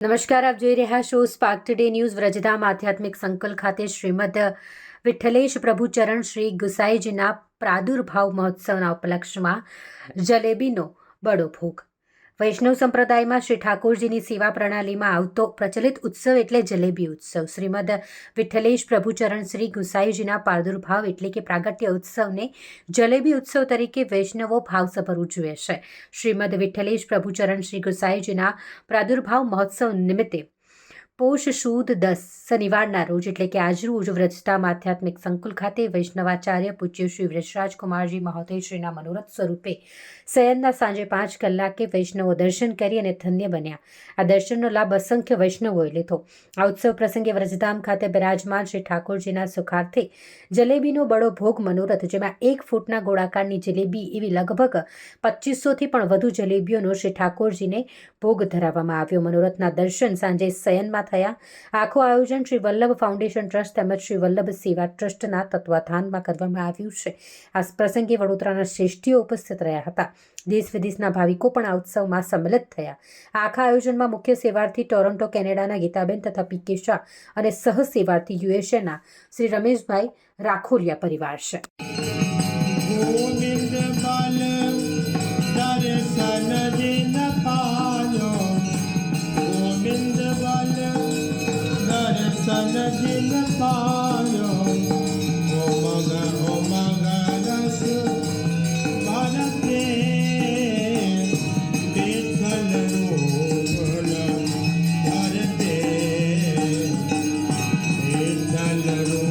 નમસ્કાર, આપ જોઈ રહ્યા છો સ્પાર્ક ટુડે ન્યૂઝ વ્રજધામ આધ્યાત્મિક સંકુલ ખાતે શ્રીમદ વિઠ્ઠલેશ પ્રભુચરણ શ્રી ગુસાઈજીના પ્રાદુર્ભાવ મહોત્સવના ઉપલક્ષમાં જલેબીનો બડો ભોગ વૈષ્ણવ સંપ્રદાયમાં શ્રી ઠાકોરજીની સેવા પ્રણાલીમાં આવતો પ્રચલિત ઉત્સવ એટલે જલેબી ઉત્સવ. શ્રીમદ વિઠ્ઠલેશ પ્રભુચરણ શ્રી ગુસાઈજીના પ્રાદુર્ભાવ એટલે કે પ્રાગટ્ય ઉત્સવને જલેબી ઉત્સવ તરીકે વૈષ્ણવો ભાવસભર ઉજવે છે. શ્રીમદ વિઠ્ઠલેશ પ્રભુચરણ શ્રી ગુસાઈજીના પ્રાદુર્ભાવ મહોત્સવ નિમિત્તે પોષ સુદ દસ શનિવારના રોજ એટલે કે આજરોજ વ્રજધામ આધ્યાત્મિક સંકુલ ખાતે વૈષ્ણવાચાર્ય પૂજ્ય શ્રી વ્રજરાજકુમારજી મહોદયશ્રીના મનોરથ સ્વરૂપે શયનના સાંજે પાંચ કલાકે વૈષ્ણવો દર્શન કરી અને ધન્ય બન્યા. આ દર્શનનો લાભ અસંખ્ય વૈષ્ણવોએ લીધો. આ ઉત્સવ પ્રસંગે વ્રજધામ ખાતે બિરાજમાન શ્રી ઠાકોરજીના સુખાર્થે જલેબીનો બડો ભોગ મનોરથ, જેમાં એક ફૂટના ગોળાકારની જલેબી એવી લગભગ પચીસોથી પણ વધુ જલેબીઓનો શ્રી ઠાકોરજીને ભોગ ધરાવવામાં આવ્યો. મનોરથના દર્શન સાંજે શયનમાં થયા. આખું આયોજન શ્રી વલ્લભ ફાઉન્ડેશન ટ્રસ્ટ તેમજ શ્રી વલ્લભ સેવા ટ્રસ્ટના તત્વાધાનમાં કરવામાં આવ્યું છે. આ પ્રસંગે વડોદરાના શ્રેષ્ઠીઓ ઉપસ્થિત રહ્યા હતા. દેશ વિદેશના ભાવિકો પણ આ ઉત્સવમાં સંમિલિત થયા. આખા આયોજનમાં મુખ્ય સેવાર્થી ટોરોન્ટો, કેનેડાના ગીતાબેન તથા પીકે શાહ અને સહ સેવાર્થી યુએસએના શ્રી રમેશભાઈ રાખોરિયા પરિવાર છે. Hallelujah.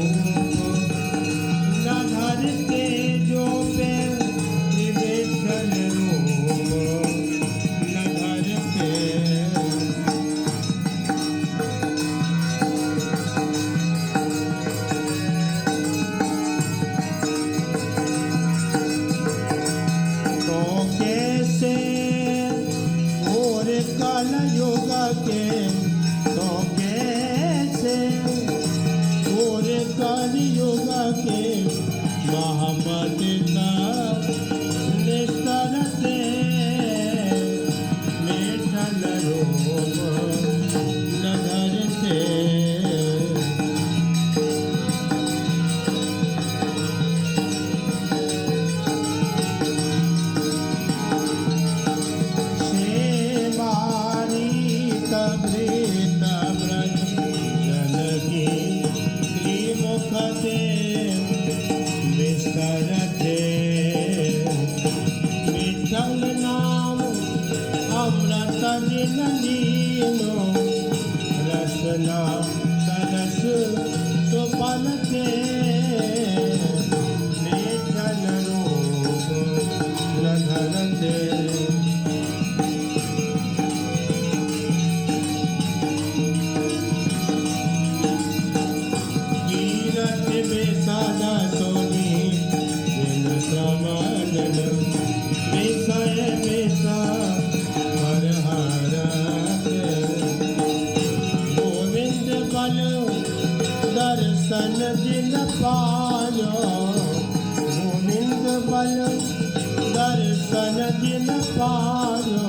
જલ નામ અમૃત નદીનો રસના સરસ તો પલતે ભગવાન દર્શન દિન પાયો. ગોવિંદ બલ દર્શન દિન પાયો.